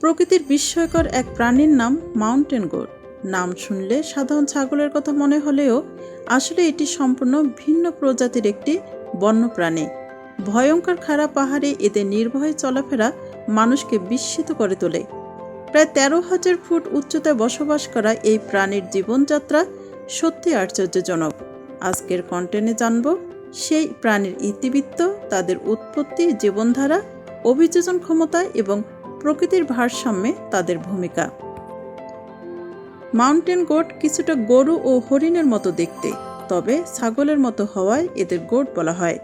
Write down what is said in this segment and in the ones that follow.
প্রকৃতির বিস্ময়কর এক প্রাণীর নাম মাউন্টেন গোট নাম শুনলে সাধারণ ছাগলের কথা মনে হলেও আসলে এটি সম্পূর্ণ ভিন্ন প্রজাতির একটি বন্য প্রাণী ভয়ঙ্কর খাড়া পাহাড়ে এদের নির্ভয়ে চলাফেরা মানুষকে বিস্মিত করে তোলে। প্রায় তেরো হাজার ফুট উচ্চতায় বসবাস করা এই প্রাণীর জীবনযাত্রা সত্যি আশ্চর্যজনক। আজকের কন্টেন্টে জানব, সেই প্রাণীর ইতিবৃত্ত, তাদের উৎপত্তি, জীবনধারা, অভিযোজন ক্ষমতা এবং প্রকৃতির ভারসাম্যে তাদের ভূমিকা। মাউন্টেন গোট কিছুটা গরু ও হরিণের মতো দেখতে, তবে ছাগলের মতো হওয়ায় এদের গোট বলা হয়।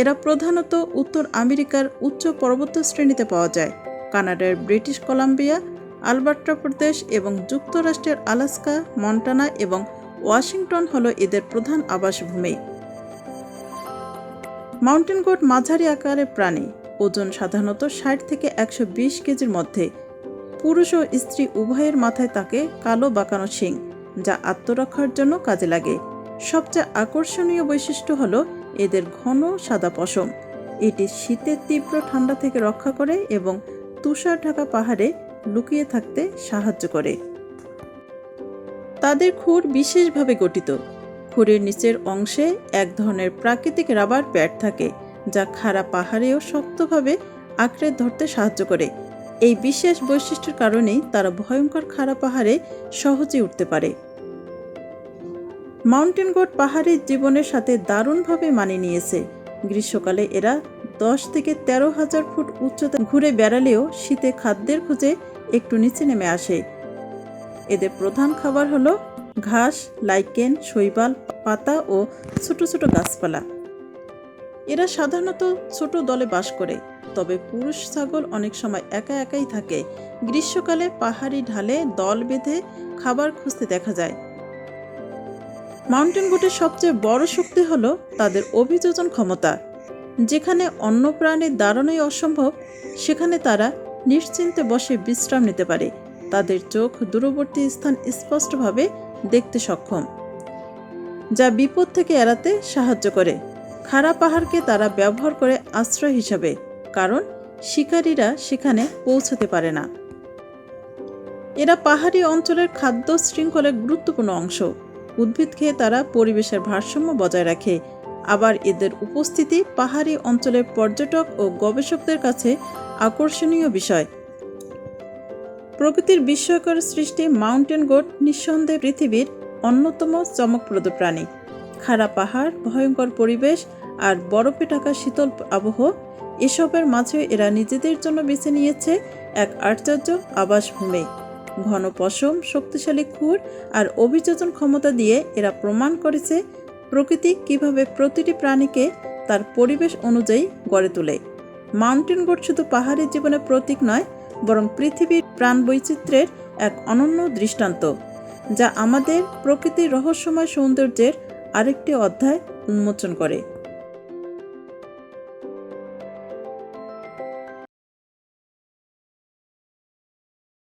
এরা প্রধানত উত্তর আমেরিকার উচ্চ পর্বত শ্রেণীতে পাওয়া যায়, কানাডার ব্রিটিশ কলাম্বিয়া আলবার্টা প্রদেশ এবং যুক্তরাষ্ট্রের আলাস্কা, মন্টানা এবং ওয়াশিংটন হল এদের প্রধান আবাসভূমি। মাউন্টেন গোট মাঝারি আকারের প্রাণী ওজন সাধারণত ষাট থেকে একশো বিশ কেজির মধ্যে। পুরুষ ও স্ত্রী উভয়ের মাথায় থাকে কালো বাঁকানো শিং, যা আত্মরক্ষার জন্য কাজে লাগে। সবচেয়ে আকর্ষণীয় বৈশিষ্ট্য হল এদের ঘন সাদা পশম। এটি শীতের তীব্র ঠান্ডা থেকে রক্ষা করে এবং তুষার ঢাকা পাহাড়ে লুকিয়ে থাকতে সাহায্য করে। তাদের খুর বিশেষভাবে গঠিত। খুরের নিচের অংশে এক ধরনের প্রাকৃতিক রাবার প্যাড থাকে যা খাড়া পাহাড়েও শক্তভাবে আঁকড়ে ধরতে সাহায্য করে। এই বিশেষ বৈশিষ্ট্যের কারণেই তারা ভয়ঙ্কর খাড়া পাহাড়ে সহজে উঠতে পারে। মাউন্টেন গোট পাহাড়ি জীবনের সাথে দারুণভাবে মানিয়ে নিয়েছে। গ্রীষ্মকালে এরা দশ থেকে তেরো হাজার ফুট উচ্চতা ঘুরে বেড়ালেও শীতে খাদ্যের খুঁজে একটু নিচে নেমে আসে। এদের প্রধান খাবার হলো ঘাস, লাইকেন, শৈবাল, পাতা ও ছোট ছোট গাছপালা। এরা সাধারণত ছোট দলে বাস করে, তবে পুরুষ ছাগল অনেক সময় একা একাই থাকে। গ্রীষ্মকালে পাহাড়ি ঢালে দল বেঁধে খাবার খুঁজতে দেখা যায়। মাউন্টেন গোটের সবচেয়ে বড় শক্তি হল তাদের অভিযোজন ক্ষমতা। যেখানে অন্য প্রাণীর দাঁড়ানোই অসম্ভব, সেখানে তারা নিশ্চিন্তে বসে বিশ্রাম নিতে পারে। তাদের চোখ দূরবর্তী স্থান স্পষ্টভাবে দেখতে সক্ষম, যা বিপদ থেকে এড়াতে সাহায্য করে। খাড়া পাহাড়কে তারা ব্যবহার করে আশ্রয় হিসাবে, কারণ শিকারীরা সেখানে পৌঁছতে পারে না। এরা পাহাড়ি অঞ্চলের খাদ্য শৃঙ্খলের গুরুত্বপূর্ণ অংশ। উদ্ভিদ খেয়ে তারা পরিবেশের ভারসাম্য বজায় রাখে। আবার এদের উপস্থিতি পাহাড়ি অঞ্চলের পর্যটক ও গবেষকদের কাছে আকর্ষণীয় বিষয়। প্রকৃতির বিস্ময়কর সৃষ্টি মাউন্টেন গোট নিঃসন্দেহে পৃথিবীর অন্যতম চমকপ্রদ প্রাণী। খাড়া পাহাড়, ভয়ঙ্কর পরিবেশ আর বরফে ঢাকা শীতল আবহ, এসবের মাঝে এরা নিজেদের জন্য বেছে নিয়েছে এক আশ্চর্য আবাসভূমি। ঘন পশম, শক্তিশালী খুর আর অভিযোজন ক্ষমতা দিয়ে এরা প্রমাণ করেছে প্রকৃতি কীভাবে প্রতিটি প্রাণীকে তার পরিবেশ অনুযায়ী গড়ে তোলে। মাউন্টেন গোট শুধু পাহাড়ি জীবনের প্রতীক নয়, বরং পৃথিবীর প্রাণ বৈচিত্র্যের এক অনন্য দৃষ্টান্ত, যা আমাদের প্রকৃতির রহস্যময় সৌন্দর্যের আরেকটি অধ্যায় উন্মোচন করে।